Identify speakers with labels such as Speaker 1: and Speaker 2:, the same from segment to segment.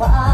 Speaker 1: ฟ้า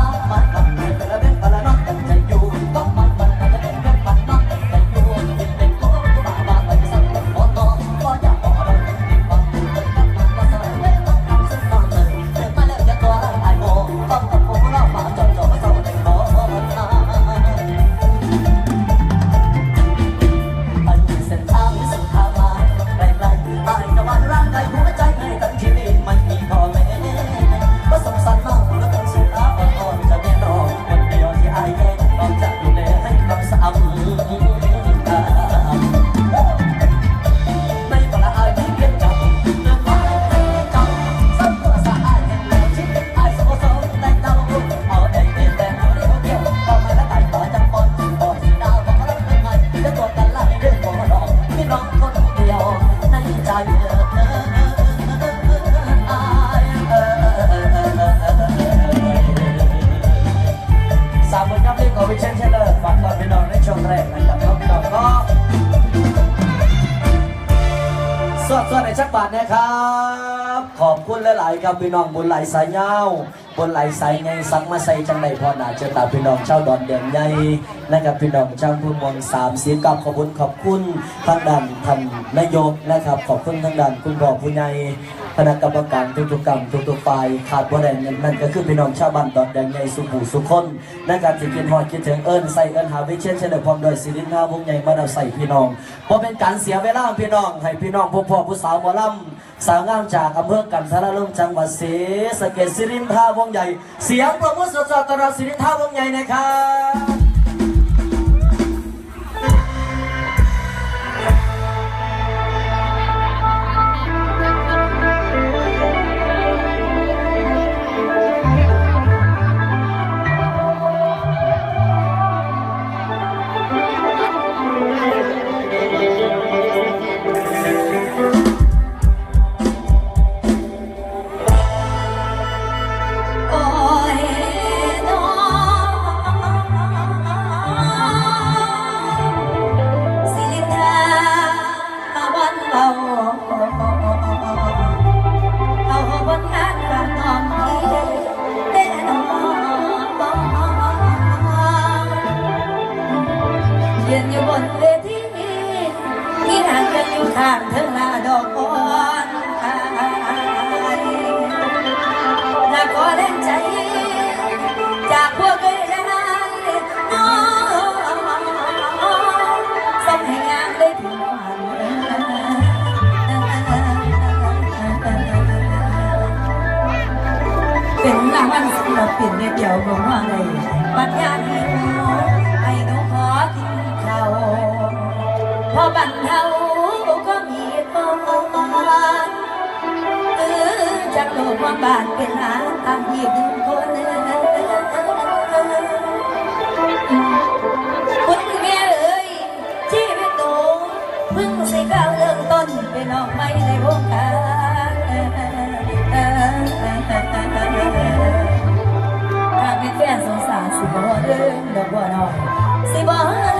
Speaker 1: นะครับ ขอบคุณหลายๆครับพี่น้องบนไหลสายเงาบนไหลสายไงสักมาใส่จังใดพอหนาเจอตาพี่น้องชาวดอนเด่นใหญ่นะครับพี่น้องชาวผู้มองสามเสียกับขอบคุณขอบคุณทางด้านท่านนายกนะครับ ขอบคุณทางด้านคุณพ่อผู้ใหญ่คณะกรรมการทุกๆกรรมทุกๆฝ่ายขาดบ่ได้นั่นนั่นก็คือพี่น้องชาวบ้านดอนแดงใหญ่สุขูสุขคนนะครับที่คิดฮอดคิดถึงเอิ้นใส่เอิ้นหาวิเชียนเฉลิมพร้อมโดยศิรินทาวงใหญ่มาดาใส่พี่น้องเพราะเป็นการเสียเวลาพี่น้องให้พี่น้องพวกพ่อผู้สาวหมอลำ สาวงามจากอำเภอกันทรลมจังหวัดศรีสะเกดสิรินทาวงใหญ่ เสียงประมุขสดๆตลอดสิรินทาวงใหญ่นะครับ
Speaker 2: ยืนอยู่บนเวทีที่ห่างกันอยู่ข้างเธอ นรางวัลศิลปินในเดี่ยวบอกว่าอะไรปัญญาที่หนูให้หนูขอกินเขาพอบันเทาก็มีพรเออจากโลกว่าบ้านเป็นหานทางอีกหนึ่งคนคุณแม่เอ๋ยชีวิตหนูเพิ่งใส่ก้าวเริ่มต้นเป็นออกไม่ในว เรื่องดอกบัวน้อยสิบ่